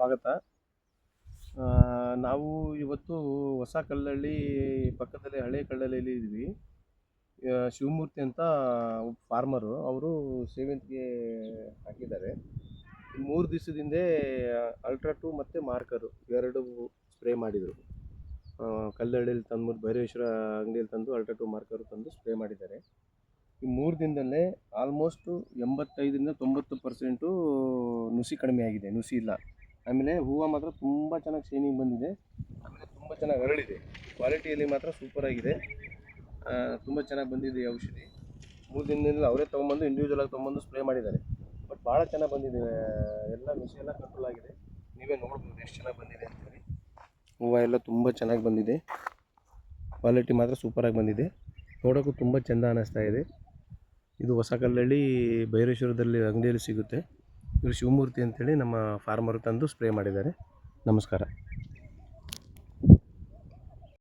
ಸ್ವಾಗತ. ನಾವು ಇವತ್ತು ಹೊಸ ಕಲ್ಲಳ್ಳಿ ಪಕ್ಕದಲ್ಲಿ ಹಳೆ ಕಲ್ಲಳ್ಳಿಯಲ್ಲಿ ಇದ್ವಿ ಶಿವಮೂರ್ತಿ ಅಂತ ಫಾರ್ಮರು ಅವರು ಸೇವಂತಿಗೆ ಹಾಕಿದ್ದಾರೆ. ಮೂರು ದಿವಸದಿಂದ ಅಲ್ಟ್ರಾ ಟು ಮತ್ತು ಮಾರ್ಕರು ಎರಡು ಸ್ಪ್ರೇ ಮಾಡಿದರು. ಕಲ್ಲಳ್ಳಿಯಲ್ಲಿ ತಂದು ಭೈರವೇಶ್ವರ ಅಂಗಡಿಯಲ್ಲಿ ತಂದು ಅಲ್ಟ್ರಾ ಟು ಮಾರ್ಕರು ತಂದು ಸ್ಪ್ರೇ ಮಾಡಿದ್ದಾರೆ. ಈ ಮೂರು ದಿನದಲ್ಲೇ ಆಲ್ಮೋಸ್ಟು ಎಂಬತ್ತೈದರಿಂದ ತೊಂಬತ್ತು ಪರ್ಸೆಂಟು ನುಸಿ ಕಡಿಮೆ ಆಗಿದೆ, ನುಸಿ ಇಲ್ಲ. ಆಮೇಲೆ ಹೂವು ಮಾತ್ರ ತುಂಬ ಚೆನ್ನಾಗಿ ಶೈನಿಂಗ್ ಬಂದಿದೆ. ಆಮೇಲೆ ತುಂಬ ಚೆನ್ನಾಗಿ ಅರಳಿದೆ. ಕ್ವಾಲಿಟಿಯಲ್ಲಿ ಮಾತ್ರ ಸೂಪರ್ ಆಗಿದೆ. ತುಂಬ ಚೆನ್ನಾಗಿ ಬಂದಿದೆ ಔಷಧಿ. ಮೂರು ದಿನದಿಂದ ಅವರೇ ತೊಗೊಂಬಂದು ಇಂಡಿವಿಜುವಲ್ ಆಗಿ ತೊಗೊಂಬಂದು ಸ್ಪ್ರೇ ಮಾಡಿದ್ದಾರೆ. ಬಟ್ ಭಾಳ ಚೆನ್ನಾಗಿ ಬಂದಿದೆ. ಎಲ್ಲ ನುಸಿ ಎಲ್ಲ ಕಂಟ್ರೋಲ್ ಆಗಿದೆ. ನೀವೇ ನೋಡ್ಬೋದು ಎಷ್ಟು ಚೆನ್ನಾಗಿ ಬಂದಿದೆ ಅಂತೇಳಿ ಹೂವು ಎಲ್ಲ ತುಂಬ ಚೆನ್ನಾಗಿ ಬಂದಿದೆ. ಕ್ವಾಲಿಟಿ ಮಾತ್ರ ಸೂಪರಾಗಿ ಬಂದಿದೆ. ನೋಡೋಕ್ಕೂ ತುಂಬ ಚೆಂದ ಅನ್ನಿಸ್ತಾ ಇದೆ. ಇದು ಹೊಸಕಲ್ಲಳ್ಳಿ ಭೈರೇಶ್ವರದಲ್ಲಿ ಅಂಗಡಿಯಲ್ಲಿ ಸಿಗುತ್ತೆ. ಇವರು ಶಿವಮೂರ್ತಿ ಅಂತೇಳಿ ನಮ್ಮ ಫಾರ್ಮರ್ ತಂದು ಸ್ಪ್ರೇ ಮಾಡಿದ್ದಾರೆ. ನಮಸ್ಕಾರ.